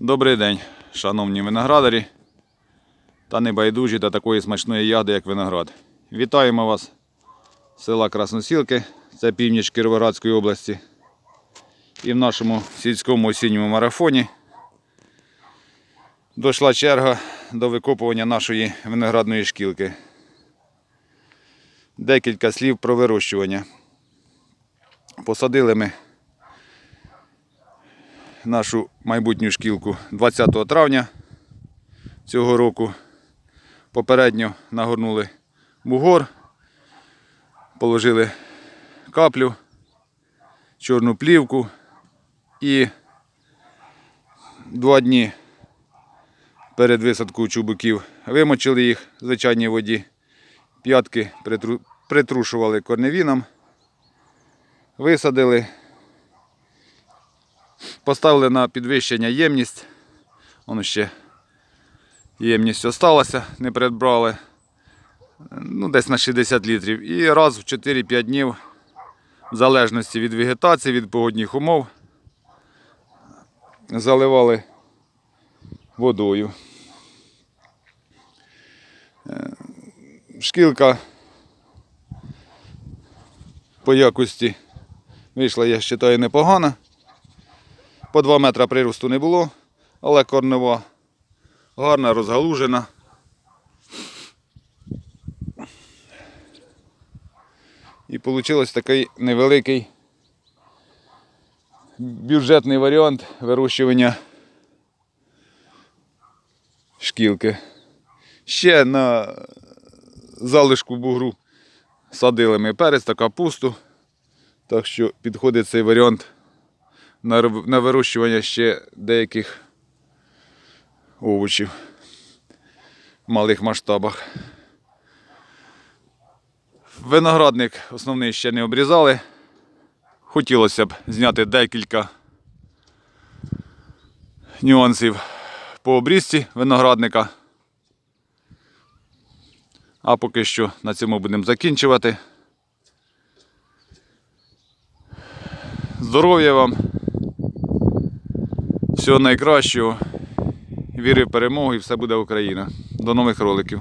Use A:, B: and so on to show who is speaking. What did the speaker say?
A: Добрий день, шановні виноградарі та небайдужі до такої смачної ягоди, як виноград. Вітаємо вас з села Красносілки, це північ Кіровоградської області. І в нашому сільському осінньому марафоні дійшла черга до викопування нашої виноградної шкілки. Декілька слів про вирощування. Посадили ми нашу майбутню шкілку 20 травня цього року. Попередньо нагорнули бугор, положили каплю, чорну плівку і два дні перед висадкою чубуків вимочили їх в звичайній воді, п'ятки притру- притрушували корневіном, висадили. Поставили на підвищення ємність. Воно ще ємність осталася, не придбрали. Ну, десь на 60 літрів. І раз в 4-5 днів, в залежності від вегетації, від погодних умов, заливали водою. Е, Шкілка по якості вийшла, я вважаю, непогана. По 2 метри приросту не було, але корнева гарна, розгалужена. І вийшло такий невеликий бюджетний варіант вирощування шкілки. Ще на залишку бугру садили ми перець та капусту. Так що підходить цей варіант на вирощування ще деяких овочів в малих масштабах. Виноградник основний ще не обрізали. Хотілося б зняти декілька нюансів по обрізці виноградника. А поки що на цьому будемо закінчувати. Здоров'я вам! Всього найкращого. Віри в перемогу і все буде Україна. До нових роликів.